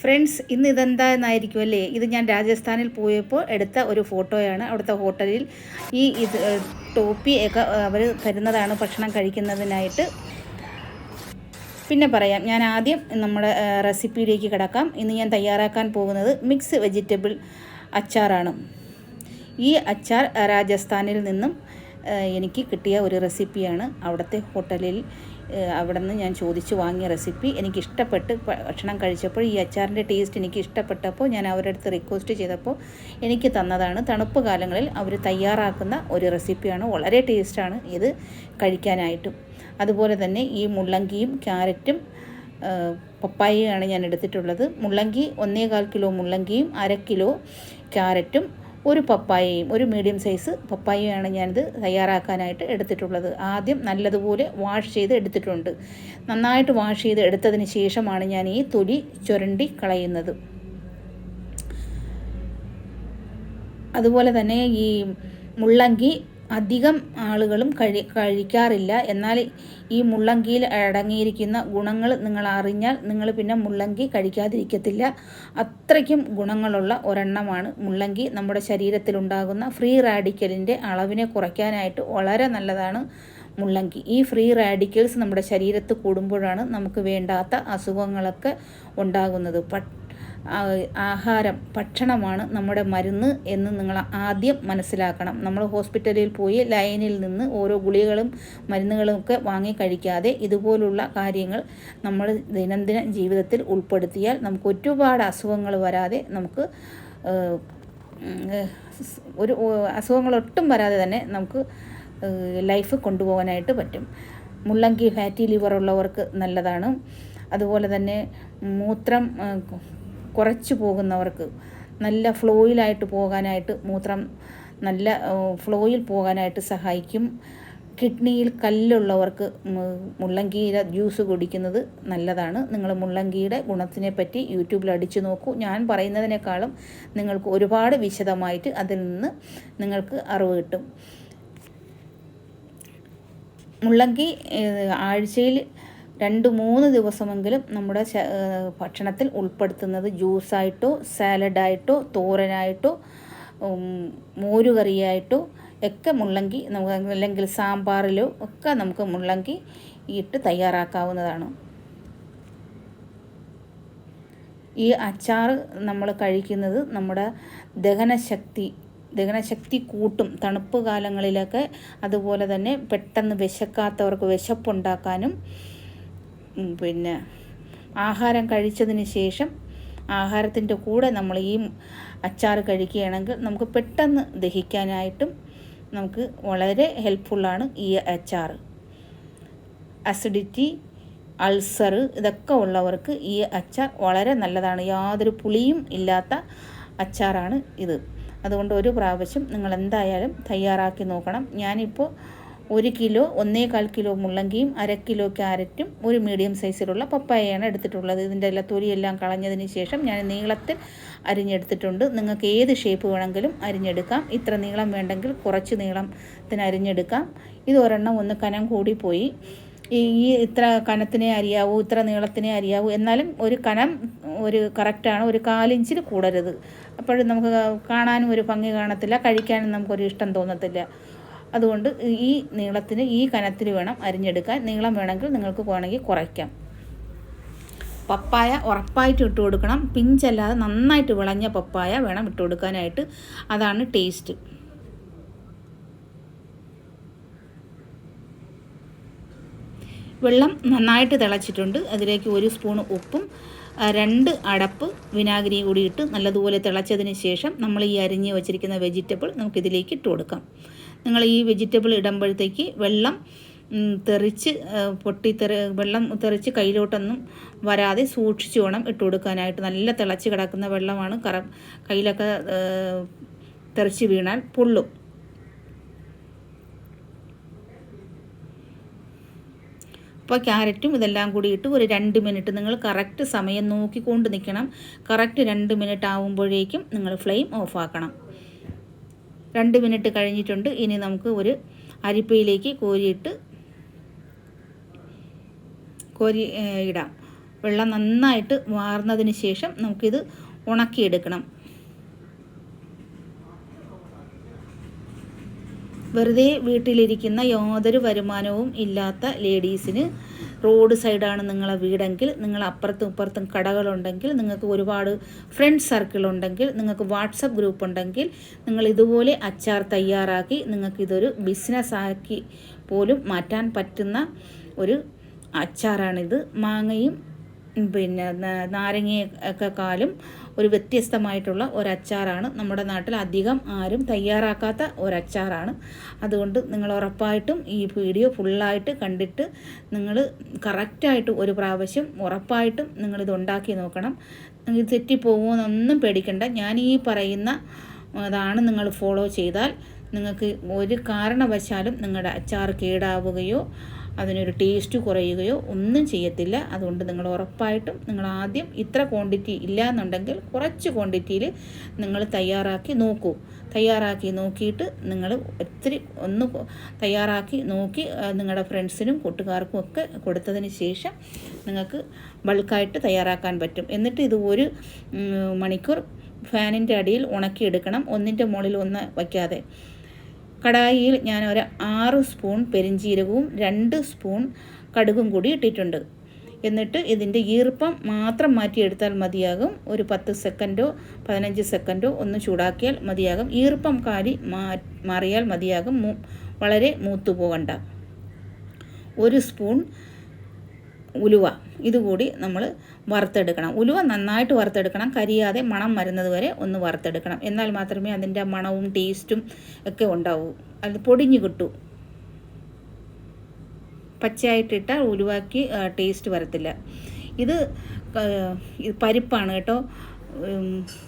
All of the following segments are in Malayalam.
ഫ്രണ്ട്സ് ഇന്ന് ഇതെന്താന്നായിരിക്കും അല്ലേ? ഇത് ഞാൻ രാജസ്ഥാനിൽ പോയപ്പോൾ എടുത്ത ഒരു ഫോട്ടോയാണ്. അവിടുത്തെ ഹോട്ടലിൽ ഈ ഇത് ടോപ്പി ഒക്കെ അവർ തരുന്നതാണ് ഭക്ഷണം കഴിക്കുന്നതിനായിട്ട്. പിന്നെ പറയാം ഞാൻ ആദ്യം നമ്മുടെ റെസിപ്പിയിലേക്ക് കിടക്കാം. ഇന്ന് ഞാൻ തയ്യാറാക്കാൻ പോകുന്നത് മിക്സ് വെജിറ്റബിൾ അച്ചാറാണ്. ഈ അച്ചാർ രാജസ്ഥാനിൽ നിന്നും എനിക്ക് കിട്ടിയ ഒരു റെസിപ്പിയാണ് അവിടുത്തെ ഹോട്ടലിൽ അവിടെ നിന്ന് ഞാൻ ചോദിച്ചു വാങ്ങിയ റെസിപ്പി. എനിക്ക് ഇഷ്ടപ്പെട്ട് ഭക്ഷണം കഴിച്ചപ്പോൾ ഈ അച്ചാറിന്റെ ടേസ്റ്റ് എനിക്ക് ഇഷ്ടപ്പെട്ടപ്പോൾ ഞാൻ അവരുടെ അടുത്ത് റിക്വസ്റ്റ് ചെയ്തപ്പോൾ എനിക്ക് തന്നതാണ്. തണുപ്പ് കാലങ്ങളിൽ അവർ തയ്യാറാക്കുന്ന ഒരു റെസിപ്പിയാണ്. വളരെ ടേസ്റ്റാണ് ഇത് കഴിക്കാനായിട്ടും. അതുപോലെ തന്നെ ഈ മുള്ളങ്കിയും ക്യാരറ്റും പപ്പായയാണ് ഞാൻ എടുത്തിട്ടുള്ളത്. മുള്ളങ്കി ഒന്നേകാൽ കിലോ മുള്ളങ്കിയും അര കിലോ ക്യാരറ്റും ഒരു പപ്പായയും ഒരു മീഡിയം സൈസ് പപ്പായയാണ് ഞാനിത് തയ്യാറാക്കാനായിട്ട് എടുത്തിട്ടുള്ളത്. ആദ്യം നല്ലതുപോലെ വാഷ് ചെയ്ത് എടുത്തിട്ടുണ്ട്. നന്നായിട്ട് വാഷ് ചെയ്ത് എടുത്തതിന് ശേഷമാണ് ഞാൻ ഈ തൊലി ചുരണ്ടി കളയുന്നത്. അതുപോലെ തന്നെ ഈ മുള്ളങ്കി അധികം ആളുകളും കഴി കഴിക്കാറില്ല. എന്നാൽ ഈ മുള്ളങ്കിയിൽ അടങ്ങിയിരിക്കുന്ന ഗുണങ്ങൾ നിങ്ങൾ അറിഞ്ഞാൽ നിങ്ങൾ പിന്നെ മുള്ളങ്കി കഴിക്കാതിരിക്കത്തില്ല. അത്രയ്ക്കും ഗുണങ്ങളുള്ള ഒരെണ്ണമാണ് മുള്ളങ്കി. നമ്മുടെ ശരീരത്തിലുണ്ടാകുന്ന ഫ്രീ റാഡിക്കലിന്റെ അളവിനെ കുറയ്ക്കാനായിട്ട് വളരെ നല്ലതാണ് മുള്ളങ്കി. ഈ ഫ്രീ റാഡിക്കൽസ് നമ്മുടെ ശരീരത്ത് കൂടുമ്പോഴാണ് നമുക്ക് വേണ്ടാത്ത അസുഖങ്ങളൊക്കെ ഉണ്ടാകുന്നത്. ആഹാരം ഭക്ഷണമാണ് നമ്മുടെ മരുന്ന് എന്ന് നിങ്ങൾ ആദ്യം മനസ്സിലാക്കണം. നമ്മൾ ഹോസ്പിറ്റലിൽ പോയി ലൈനിൽ നിന്ന് ഓരോ ഗുളികകളും മരുന്നുകളും ഒക്കെ വാങ്ങി കഴിക്കാതെ ഇതുപോലുള്ള കാര്യങ്ങൾ നമ്മൾ ദൈനംദിന ജീവിതത്തിൽ ഉൾപ്പെടുത്തിയാൽ നമുക്ക് ഒരുപാട് അസുഖങ്ങൾ വരാതെ നമുക്ക് ഒരു അസുഖങ്ങൾ ഒട്ടും വരാതെ തന്നെ നമുക്ക് ലൈഫ് കൊണ്ടുപോകാനായിട്ട് പറ്റും. മുള്ളങ്കി ഫാറ്റി ലിവർ ഉള്ളവർക്ക് നല്ലതാണ്. അതുപോലെ തന്നെ മൂത്രം കുറച്ച് പോകുന്നവർക്ക് നല്ല ഫ്ലോയിലായിട്ട് പോകാനായിട്ട് മൂത്രം നല്ല ഫ്ലോയിൽ പോകാനായിട്ട് സഹായിക്കും. കിഡ്നിയിൽ കല്ലുള്ളവർക്ക് മുള്ളങ്കീര ജ്യൂസ് കുടിക്കുന്നത് നല്ലതാണ്. നിങ്ങൾ മുള്ളങ്കിയുടെ ഗുണത്തിനെ പറ്റി യൂട്യൂബിൽ അടിച്ചു നോക്കൂ. ഞാൻ പറയുന്നതിനേക്കാളും നിങ്ങൾക്ക് ഒരുപാട് വിശദമായിട്ട് അതിൽ നിന്ന് നിങ്ങൾക്ക് അറിവ് കിട്ടും. മുള്ളങ്കി ആഴ്ചയിൽ രണ്ട് മൂന്ന് ദിവസമെങ്കിലും നമ്മുടെ ഭക്ഷണത്തിൽ ഉൾപ്പെടുത്തുന്നത് ജ്യൂസായിട്ടോ സാലഡായിട്ടോ തോരനായിട്ടോ മോരുകറിയായിട്ടോ ഒക്കെ മുള്ളങ്കി നമുക്ക് അല്ലെങ്കിൽ സാമ്പാറിലോ ഒക്കെ നമുക്ക് മുള്ളങ്കി ഇട്ട് തയ്യാറാക്കാവുന്നതാണ്. ഈ അച്ചാർ നമ്മൾ കഴിക്കുന്നത് നമ്മുടെ ദഹനശക്തി ദഹനശക്തി കൂട്ടും തണുപ്പ് കാലങ്ങളിലൊക്കെ അതുപോലെ തന്നെ പെട്ടെന്ന് വിശക്കാത്തവർക്ക് വിശപ്പുണ്ടാക്കാനും പിന്നെ ആഹാരം കഴിച്ചതിന് ശേഷം ആഹാരത്തിന്റെ കൂടെ നമ്മൾ ഈ അച്ചാർ കഴിക്കുകയാണെങ്കിൽ നമുക്ക് പെട്ടെന്ന് ദഹിക്കാനായിട്ടും നമുക്ക് വളരെ ഹെൽപ്ഫുള്ളാണ് ഈ അച്ചാർ. അസിഡിറ്റി അൾസർ ഇതൊക്കെ ഉള്ളവർക്ക് ഈ അച്ചാർ വളരെ നല്ലതാണ്. യാതൊരു പുളിയും ഇല്ലാത്ത അച്ചാറാണ് ഇത്. അതുകൊണ്ട് ഒരു പ്രാവശ്യം നിങ്ങൾ എന്തായാലും തയ്യാറാക്കി നോക്കണം. ഞാനിപ്പോൾ ഒരു കിലോ ഒന്നേകാൽ കിലോ മുള്ളങ്കിയും അര കിലോ ക്യാരറ്റും ഒരു മീഡിയം സൈസിലുള്ള പപ്പായയാണ് എടുത്തിട്ടുള്ളത്. ഇതിന്റെ എല്ലാ തൊലിയെല്ലാം കളഞ്ഞതിന് ശേഷം ഞാൻ നീളത്തിൽ അരിഞ്ഞെടുത്തിട്ടുണ്ട്. നിങ്ങൾക്ക് ഏത് ഷേപ്പ് വേണമെങ്കിലും അരിഞ്ഞെടുക്കാം. ഇത്ര നീളം വേണ്ടെങ്കിൽ കുറച്ച് നീളത്തിന് അരിഞ്ഞെടുക്കാം. ഇത് ഒരെണ്ണം ഒന്ന് കനം കൂടിപ്പോയി ഈ ഈ ഇത്ര കനത്തിനെ അറിയാവൂ ഇത്ര നീളത്തിനെ അറിയാവൂ എന്നാലും ഒരു കനം ഒരു കറക്റ്റാണ്. ഒരു കാലിഞ്ചിൽ കൂടരുത്. അപ്പോഴും നമുക്ക് കാണാനും ഒരു ഭംഗി കാണത്തില്ല കഴിക്കാനും നമുക്കൊരു ഇഷ്ടം തോന്നത്തില്ല. അതുകൊണ്ട് ഈ നീളത്തിന് ഈ കനത്തിൽ വേണം അരിഞ്ഞെടുക്കാൻ. നീളം വേണമെങ്കിൽ നിങ്ങൾക്ക് വേണമെങ്കിൽ കുറയ്ക്കാം. പപ്പായ ഉറപ്പായിട്ട് ഇട്ട് കൊടുക്കണം. പിഞ്ചല്ലാതെ നന്നായിട്ട് വിളഞ്ഞ പപ്പായ വേണം ഇട്ട് കൊടുക്കാനായിട്ട്. അതാണ് ടേസ്റ്റ്. വെള്ളം നന്നായിട്ട് തിളച്ചിട്ടുണ്ട്. അതിലേക്ക് ഒരു സ്പൂൺ ഉപ്പും രണ്ട് അടപ്പ് വിനാഗിരി കൂടി ഇട്ട് നല്ലതുപോലെ തിളച്ചതിന് ശേഷം നമ്മൾ ഈ അരിഞ്ഞ് വെച്ചിരിക്കുന്ന വെജിറ്റബിൾ നമുക്കിതിലേക്ക് ഇട്ട് കൊടുക്കാം. നിങ്ങൾ ഈ വെജിറ്റബിൾ ഇടുമ്പോഴത്തേക്ക് വെള്ളം തെറിച്ച് ആ, പൊട്ടി തെറി വെള്ളം തെറിച്ച് കയ്യിലോട്ടൊന്നും വരാതെ സൂക്ഷിച്ചു വേണം ഇട്ട് കൊടുക്കാനായിട്ട്. നല്ല തിളച്ച് കിടക്കുന്ന വെള്ളമാണ് കറ കയ്യിലൊക്കെ തെറിച്ച് വീണാൽ പൊള്ളും. അപ്പോൾ ക്യാരറ്റും ഇതെല്ലാം കൂടി ഇട്ട് ഒരു രണ്ട് മിനിറ്റ് നിങ്ങൾ കറക്റ്റ് സമയം നോക്കിക്കൊണ്ട് നിൽക്കണം. കറക്റ്റ് രണ്ട് മിനിറ്റ് ആകുമ്പോഴേക്കും നിങ്ങൾ ഫ്ലെയിം ഓഫാക്കണം രണ്ട് മിനിറ്റ് കഴിഞ്ഞിട്ടുണ്ട്. ഇനി നമുക്ക് ഒരു അരിപ്പയിലേക്ക് കോരിയിട്ട് കോരി ഇടാം. വെള്ളം നന്നായിട്ട് വാർന്നതിന് ശേഷം നമുക്കിത് ഉണക്കിയെടുക്കണം. വെറുതെ വീട്ടിലിരിക്കുന്ന യാതൊരു വരുമാനവും ഇല്ലാത്ത ലേഡീസിന് റോഡ് സൈഡാണ് നിങ്ങളെ വീടെങ്കിൽ നിങ്ങൾ അപ്പുറത്തും ഇപ്പുറത്തും കടകളുണ്ടെങ്കിൽ നിങ്ങൾക്ക് ഒരുപാട് ഫ്രണ്ട് സർക്കിൾ ഉണ്ടെങ്കിൽ നിങ്ങൾക്ക് വാട്സപ്പ് ഗ്രൂപ്പ് ഉണ്ടെങ്കിൽ നിങ്ങൾ ഇതുപോലെ അച്ചാർ തയ്യാറാക്കി നിങ്ങൾക്ക് ഇതൊരു ബിസിനസ്സാക്കി പോലും മാറ്റാൻ പറ്റുന്ന ഒരു അച്ചാറാണിത്. മാങ്ങയും പിന്നെ നാരങ്ങയൊക്കെ കാലും ഒരു വ്യത്യസ്തമായിട്ടുള്ള ഒരച്ചാറാണ്. നമ്മുടെ നാട്ടിൽ അധികം ആരും തയ്യാറാക്കാത്ത ഒരച്ചാറാണ്. അതുകൊണ്ട് നിങ്ങൾ ഉറപ്പായിട്ടും ഈ വീഡിയോ ഫുള്ളായിട്ട് കണ്ടിട്ട് നിങ്ങൾ കറക്റ്റായിട്ട് ഒരു പ്രാവശ്യം ഉറപ്പായിട്ടും നിങ്ങളിത് ഉണ്ടാക്കി നോക്കണം. ഇത് തെറ്റിപ്പോകുമെന്നൊന്നും പേടിക്കണ്ട. ഞാൻ ഈ പറയുന്ന അതാണ് നിങ്ങൾ ഫോളോ ചെയ്താൽ നിങ്ങൾക്ക് ഒരു കാരണവശാലും നിങ്ങളുടെ അച്ചാർ കേടാവുകയോ അതിനൊരു ടേസ്റ്റ് കുറയുകയോ ഒന്നും ചെയ്യത്തില്ല. അതുകൊണ്ട് നിങ്ങൾ ഉറപ്പായിട്ടും നിങ്ങൾ ആദ്യം ഇത്ര ക്വാണ്ടിറ്റി ഇല്ല എന്നുണ്ടെങ്കിൽ കുറച്ച് ക്വാണ്ടിറ്റിയിൽ നിങ്ങൾ തയ്യാറാക്കി നോക്കൂ. തയ്യാറാക്കി നോക്കിയിട്ട് നിങ്ങൾ ഒത്തിരി ഒന്ന് തയ്യാറാക്കി നോക്കി നിങ്ങളുടെ ഫ്രണ്ട്സിനും കൂട്ടുകാർക്കും ഒക്കെ കൊടുത്തതിന് ശേഷം നിങ്ങൾക്ക് ബൾക്കായിട്ട് തയ്യാറാക്കാൻ പറ്റും. എന്നിട്ട് ഇത് ഒരു മണിക്കൂർ ഫാനിന്റെ അടിയിൽ ഉണക്കിയെടുക്കണം. ഒന്നിന്റെ മുകളിൽ ഒന്ന് വയ്ക്കാതെ. കടായിയിൽ ഞാൻ ഒരു ആറ് സ്പൂൺ പെരിഞ്ചീരകവും രണ്ട് സ്പൂൺ കടുകും കൂടി ഇട്ടിട്ടുണ്ട്. എന്നിട്ട് ഇതിന്റെ ഈർപ്പം മാത്രം മാറ്റിയെടുത്താൽ മതിയാകും. ഒരു പത്ത് സെക്കൻഡോ പതിനഞ്ച് സെക്കൻഡോ ഒന്ന് ചൂടാക്കിയാൽ മതിയാകും. ഈർപ്പം കാലി മാറിയാൽ മതിയാകും. വളരെ മൂത്തു പോകണ്ട. ഒരു സ്പൂൺ ഉലുവ. ഇതുകൂടി നമ്മൾ വറുത്തെടുക്കണം. ഉലുവ നന്നായിട്ട് വറുത്തെടുക്കണം. കരിയാതെ മണം വരുന്നത് വരെ ഒന്ന് വറുത്തെടുക്കണം. എന്നാൽ മാത്രമേ അതിന്റെ മണവും ടേസ്റ്റും ഒക്കെ ഉണ്ടാവൂ. അത് പൊടിഞ്ഞു കിട്ടൂ. പച്ചയായിട്ടിട്ടാൽ ഉലുവാക്കി ടേസ്റ്റ് വരത്തില്ല. ഇത് പരിപ്പാണ് കേട്ടോ.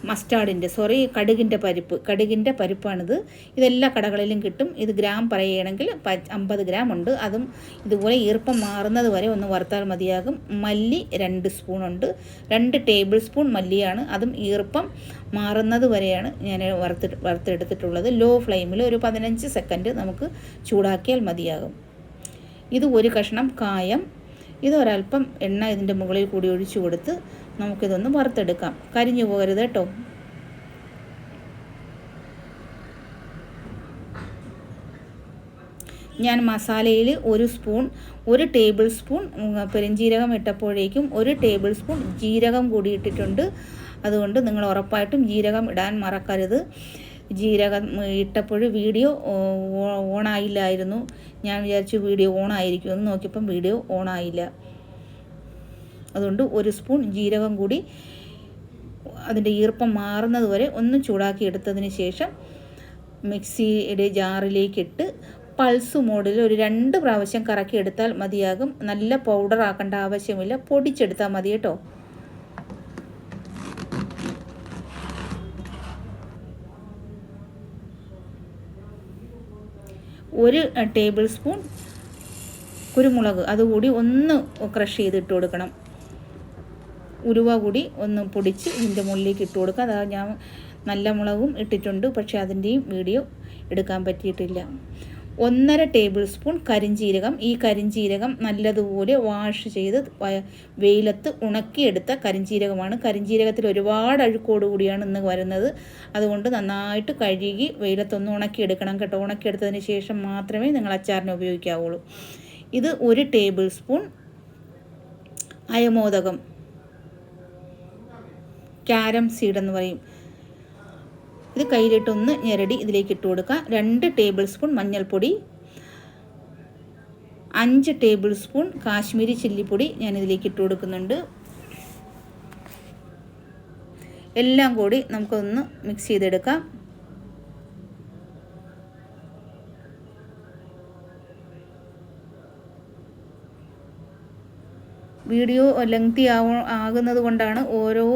മസ്റ്റാർഡിന്റെ സോറി കടുകിന്റെ പരിപ്പ്. കടുകിന്റെ പരിപ്പാണിത്. ഇതെല്ലാ കടകളിലും കിട്ടും. ഇത് ഗ്രാം പറയുകയാണെങ്കിൽ അമ്പത് ഗ്രാം ഉണ്ട്. അതും ഇതുപോലെ ഈർപ്പം മാറുന്നത് വരെ ഒന്ന് വറുത്താൽ മതിയാകും. മല്ലി രണ്ട് സ്പൂണുണ്ട് രണ്ട് ടേബിൾ സ്പൂൺ മല്ലിയാണ്. അതും ഈർപ്പം മാറുന്നത് വരെയാണ് ഞാൻ വറുത്ത് വറുത്തെടുത്തിട്ടുള്ളത്. ലോ ഫ്ലെയിമിൽ ഒരു പതിനഞ്ച് സെക്കൻഡ് നമുക്ക് ചൂടാക്കിയാൽ മതിയാകും. ഇത് ഒരു കഷ്ണം കായം. ഇത് ഒരല്പം എണ്ണ ഇതിന്റെ മുകളിൽ കൂടി ഒഴിച്ചു കൊടുത്ത് നമുക്കിതൊന്ന് വറുത്തെടുക്കാം. കരിഞ്ഞു പോകരുത് കേട്ടോ. ഞാൻ മസാലയിൽ ഒരു സ്പൂൺ ഒരു ടേബിൾ സ്പൂൺ പെരുംജീരകം ഇട്ടപ്പോഴേക്കും ഒരു ടേബിൾ സ്പൂൺ ജീരകം കൂടി ഇട്ടിട്ടുണ്ട്. അതുകൊണ്ട് നിങ്ങൾ ഉറപ്പായിട്ടും ജീരകം ഇടാൻ മറക്കരുത്. ജീരകം ഇട്ടപ്പോൾ വീഡിയോ ഓണായില്ലായിരുന്നു. ഞാൻ വിചാരിച്ചു വീഡിയോ ഓണായിരിക്കും എന്ന് നോക്കിയപ്പം വീഡിയോ ഓണായില്ല. അതുകൊണ്ട് ഒരു സ്പൂൺ ജീരകം കൂടി അതിന്റെ ഈർപ്പം മാറുന്നത് വരെ ഒന്ന് ചൂടാക്കി എടുത്തതിന് ശേഷം മിക്സിയുടെ ജാറിലേക്കിട്ട് പൾസ് മോഡിൽ ഒരു രണ്ട് പ്രാവശ്യം കറക്കി എടുത്താൽ മതിയാകും. നല്ല പൗഡർ ആക്കേണ്ട ആവശ്യമില്ല. പൊടിച്ചെടുത്താൽ മതി കേട്ടോ. ഒരു ടേബിൾ സ്പൂൺ കുരുമുളക് അതുകൂടി ഒന്ന് ക്രഷ് ചെയ്തിട്ട് കൊടുക്കണം. ഉരുവ കൂടി ഒന്ന് പൊടിച്ച് ഇതിന്റെ മുകളിലേക്ക് ഇട്ട് കൊടുക്കുക. അതാ ഞാൻ നല്ല മുളകും ഇട്ടിട്ടുണ്ട്. പക്ഷേ അതിന്റെയും വീഡിയോ എടുക്കാൻ പറ്റിയിട്ടില്ല. ഒന്നര ടേബിൾ സ്പൂൺ കരിഞ്ചീരകം. ഈ കരിഞ്ചീരകം നല്ലതുപോലെ വാഷ് ചെയ്ത് വെയിലത്ത് ഉണക്കിയെടുത്ത കരിഞ്ചീരകമാണ്. കരിഞ്ചീരകത്തിൽ ഒരുപാട് അഴുക്കോട് കൂടിയാണ് ഇന്ന് വരുന്നത്. അതുകൊണ്ട് നന്നായിട്ട് കഴുകി വെയിലത്തൊന്ന് ഉണക്കിയെടുക്കണം കേട്ടോ. ഉണക്കിയെടുത്തതിന് ശേഷം മാത്രമേ നിങ്ങൾ അച്ചാറിന് ഉപയോഗിക്കാവുള്ളൂ. ഇത് ഒരു ടേബിൾ സ്പൂൺ അയമോദകം. ക്യാരം സീഡ് എന്ന് പറയും. ഇത് കയ്യിലിട്ടൊന്ന് ഞെരടി ഇതിലേക്ക് ഇട്ട് കൊടുക്കുക. രണ്ട് ടേബിൾ സ്പൂൺ മഞ്ഞൾപ്പൊടി അഞ്ച് ടേബിൾ സ്പൂൺ കാശ്മീരി ചില്ലിപ്പൊടി ഞാൻ ഇതിലേക്ക് ഇട്ട് കൊടുക്കുന്നുണ്ട്. എല്ലാം കൂടി നമുക്കൊന്ന് മിക്സ് ചെയ്തെടുക്കാം. വീഡിയോ ലെങ്തി ആകുന്നത് കൊണ്ടാണ് ഓരോ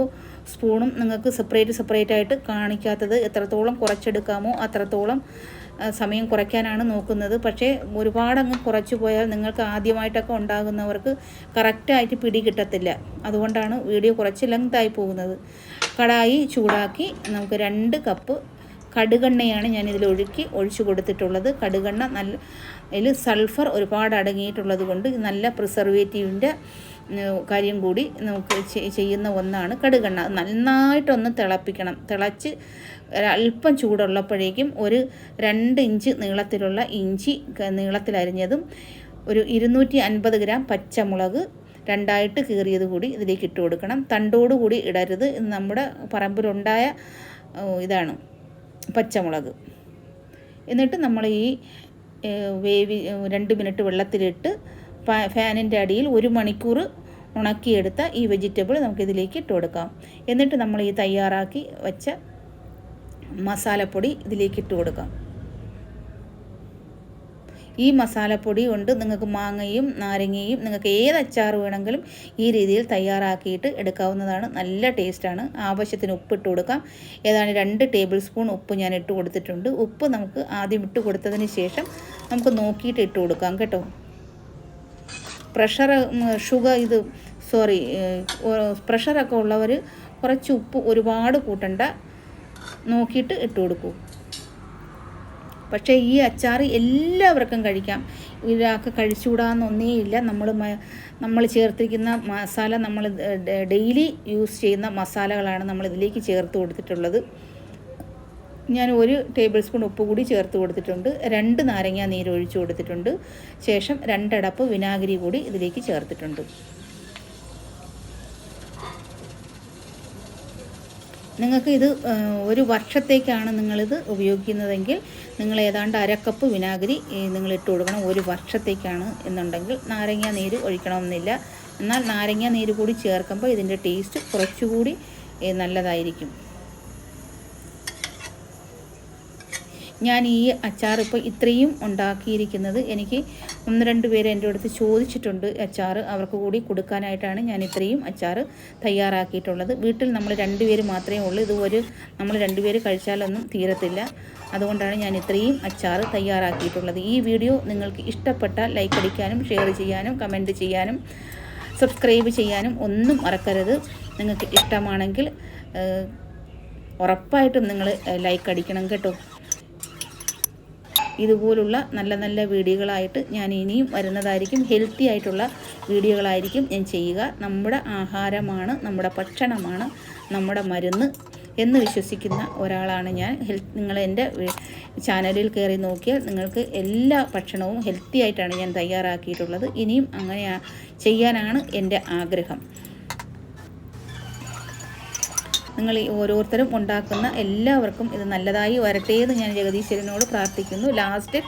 സ്പൂണും നിങ്ങൾക്ക് സെപ്പറേറ്റ് സെപ്പറേറ്റ് ആയിട്ട് കാണിക്കാത്തത് എത്രത്തോളം കുറച്ചെടുക്കാമോ അത്രത്തോളം സമയം കുറയ്ക്കാനാണ് നോക്കുന്നത്. പക്ഷേ ഒരുപാട് അങ്ങ് കുറച്ചു പോയാൽ നിങ്ങൾക്ക് ആദ്യമായിട്ടൊക്കെ ഉണ്ടാകുന്നവർക്ക് കറക്റ്റായിട്ട് പിടി കിട്ടത്തില്ല. അതുകൊണ്ടാണ് വീഡിയോ കുറച്ച് ലെങ്തായി പോകുന്നത്. കടായി ചൂടാക്കി നമുക്ക് രണ്ട് കപ്പ് കടുകെണ്ണയാണ് ഞാൻ ഇതിൽ ഒഴുക്കി ഒഴിച്ചു കൊടുത്തിട്ടുള്ളത്. കടുകെണ്ണ നല്ല ഇതിൽ സൾഫർ ഒരുപാട് അടങ്ങിയിട്ടുള്ളത് കൊണ്ട് നല്ല പ്രിസർവേറ്റീവിന്റെ കാര്യം കൂടി നമുക്ക് ചെയ്യുന്ന ഒന്നാണ് കടുകെണ്ണ. നന്നായിട്ടൊന്ന് തിളപ്പിക്കണം. തിളച്ച് അല്പം ചൂടുള്ളപ്പോഴേക്കും ഒരു രണ്ട് ഇഞ്ച് നീളത്തിലുള്ള ഇഞ്ചി നീളത്തിലരിഞ്ഞതും ഒരു ഇരുന്നൂറ്റി അൻപത് ഗ്രാം പച്ചമുളക് രണ്ടായിട്ട് കീറിയത് കൂടി ഇതിലേക്ക് ഇട്ട് കൊടുക്കണം. തണ്ടോടുകൂടി ഇടരുത്. നമ്മുടെ പറമ്പിലുണ്ടായ ഇതാണ്. പച്ചമുളക്. എന്നിട്ട് നമ്മൾ ഈ വേവി രണ്ട് മിനിറ്റ് വെള്ളത്തിലിട്ട് ഫാനിന്റെ അടിയിൽ ഒരു മണിക്കൂർ ഉണക്കിയെടുത്ത ഈ വെജിറ്റബിൾ നമുക്കിതിലേക്ക് ഇട്ട് കൊടുക്കാം. എന്നിട്ട് നമ്മൾ ഈ തയ്യാറാക്കി വെച്ച മസാലപ്പൊടി ഇതിലേക്ക് ഇട്ട് കൊടുക്കാം. ഈ മസാലപ്പൊടി കൊണ്ട് നിങ്ങൾക്ക് മാങ്ങയും നാരങ്ങയും നിങ്ങൾക്ക് ഏത് അച്ചാർ വേണമെങ്കിലും ഈ രീതിയിൽ തയ്യാറാക്കിയിട്ട് എടുക്കാവുന്നതാണ്. നല്ല ടേസ്റ്റാണ്. ആവശ്യത്തിന് ഉപ്പ് ഇട്ട് കൊടുക്കാം. ഏതാണ്ട് രണ്ട് ടേബിൾ സ്പൂൺ ഉപ്പ് ഞാൻ ഇട്ട് കൊടുത്തിട്ടുണ്ട്. ഉപ്പ് നമുക്ക് ആദ്യം ഇട്ട് കൊടുത്തതിന് ശേഷം നമുക്ക് നോക്കിയിട്ട് ഇട്ട് കൊടുക്കാം കേട്ടോ. പ്രഷർ ഷുഗർ ഇത് സോറി പ്രഷറൊക്കെ ഉള്ളവർ കുറച്ച് ഉപ്പ് ഒരുപാട് കൂട്ടണ്ട. നോക്കിയിട്ട് ഇട്ട് കൊടുക്കൂ. പക്ഷേ ഈ അച്ചാർ എല്ലാവർക്കും കഴിക്കാം. ഒരാൾക്ക് കഴിച്ചുകൂടാന്നൊന്നേയില്ല നമ്മൾ നമ്മൾ ചേർത്തിരിക്കുന്ന മസാല നമ്മൾ ഡെയിലി യൂസ് ചെയ്യുന്ന മസാലകളാണ് നമ്മൾ ഇതിലേക്ക് ചേർത്ത് കൊടുത്തിട്ടുള്ളത്. ഞാൻ ഒരു ടേബിൾ സ്പൂൺ ഉപ്പ് കൂടി ചേർത്ത് കൊടുത്തിട്ടുണ്ട്. രണ്ട് നാരങ്ങ നീര് ഒഴിച്ചു കൊടുത്തിട്ടുണ്ട്. ശേഷം രണ്ടടപ്പ് വിനാഗിരി കൂടി ഇതിലേക്ക് ചേർത്തിട്ടുണ്ട്. നിങ്ങൾക്ക് ഇത് ഒരു വർഷത്തേക്കാണ് നിങ്ങളിത് ഉപയോഗിക്കുന്നതെങ്കിൽ നിങ്ങൾ ഏതാണ്ട് അരക്കപ്പ് വിനാഗിരി നിങ്ങൾ ഇട്ട് കൊടുക്കണം. ഒരു വർഷത്തേക്കാണ് എന്നുണ്ടെങ്കിൽ നാരങ്ങ നീര് ഒഴിക്കണമെന്നില്ല. എന്നാൽ നാരങ്ങ നീര് കൂടി ചേർക്കുമ്പോൾ ഇതിന്റെ ടേസ്റ്റ് കുറച്ചുകൂടി നല്ലതായിരിക്കും. ഞാൻ ഈ അച്ചാർ ഇപ്പോൾ ഇത്രയും ഉണ്ടാക്കിയിരിക്കുന്നത്. എനിക്ക് ഒന്ന് രണ്ട് പേര് എന്റെ അടുത്ത് ചോദിച്ചിട്ടുണ്ട് അച്ചാർ. അവർക്ക് കൂടി കൊടുക്കാനായിട്ടാണ് ഞാൻ ഇത്രയും അച്ചാർ തയ്യാറാക്കിയിട്ടുള്ളത്. വീട്ടിൽ നമ്മൾ രണ്ടുപേര് മാത്രമേ ഉള്ളൂ. ഇത് ഒരു നമ്മൾ രണ്ടുപേര് കഴിച്ചാലൊന്നും തീരത്തില്ല. അതുകൊണ്ടാണ് ഞാൻ ഇത്രയും അച്ചാർ തയ്യാറാക്കിയിട്ടുള്ളത്. ഈ വീഡിയോ നിങ്ങൾക്ക് ഇഷ്ടപ്പെട്ട ലൈക്ക് അടിക്കാനും ഷെയർ ചെയ്യാനും കമന്റ് ചെയ്യാനും സബ്സ്ക്രൈബ് ചെയ്യാനും ഒന്നും മറക്കരുത്. നിങ്ങൾക്ക് ഇഷ്ടമാണെങ്കിൽ ഉറപ്പായിട്ടും നിങ്ങൾ ലൈക്ക് അടിക്കണം കേട്ടോ. ഇതുപോലുള്ള നല്ല നല്ല വീഡിയോകളായിട്ട് ഞാൻ ഇനിയും വരുന്നതായിരിക്കും. ഹെൽത്തി ആയിട്ടുള്ള വീഡിയോകളായിരിക്കും ഞാൻ ചെയ്യുക. നമ്മുടെ ആഹാരമാണ് നമ്മുടെ ഭക്ഷണമാണ് നമ്മുടെ മരുന്ന് എന്ന് വിശ്വസിക്കുന്ന ഒരാളാണ് ഞാൻ. ഹെൽത്ത് നിങ്ങൾ എന്റെ ചാനലിൽ കയറി നോക്കിയാൽ നിങ്ങൾക്ക് എല്ലാ ഭക്ഷണവും ഹെൽത്തി ആയിട്ടാണ് ഞാൻ തയ്യാറാക്കിയിട്ടുള്ളത്. ഇനിയും അങ്ങനെ ചെയ്യാനാണ് എന്റെ ആഗ്രഹം. നിങ്ങൾ ഈ ഓരോരുത്തരും ഉണ്ടാക്കുന്ന എല്ലാവർക്കും ഇത് നല്ലതായി വരട്ടെ എന്ന് ഞാൻ ജഗദീശ്വരനോട് പ്രാർത്ഥിക്കുന്നു. ലാസ്റ്റ്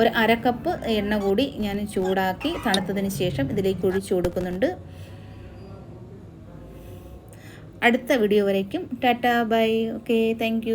ഒരു അരക്കപ്പ് എണ്ണ കൂടി ഞാൻ ചൂടാക്കി തണുത്തതിന് ശേഷം ഇതിലേക്ക് ഒഴിച്ചു കൊടുക്കുന്നുണ്ട്. അടുത്ത വീഡിയോ വരയ്ക്കും. Tata bye okay thank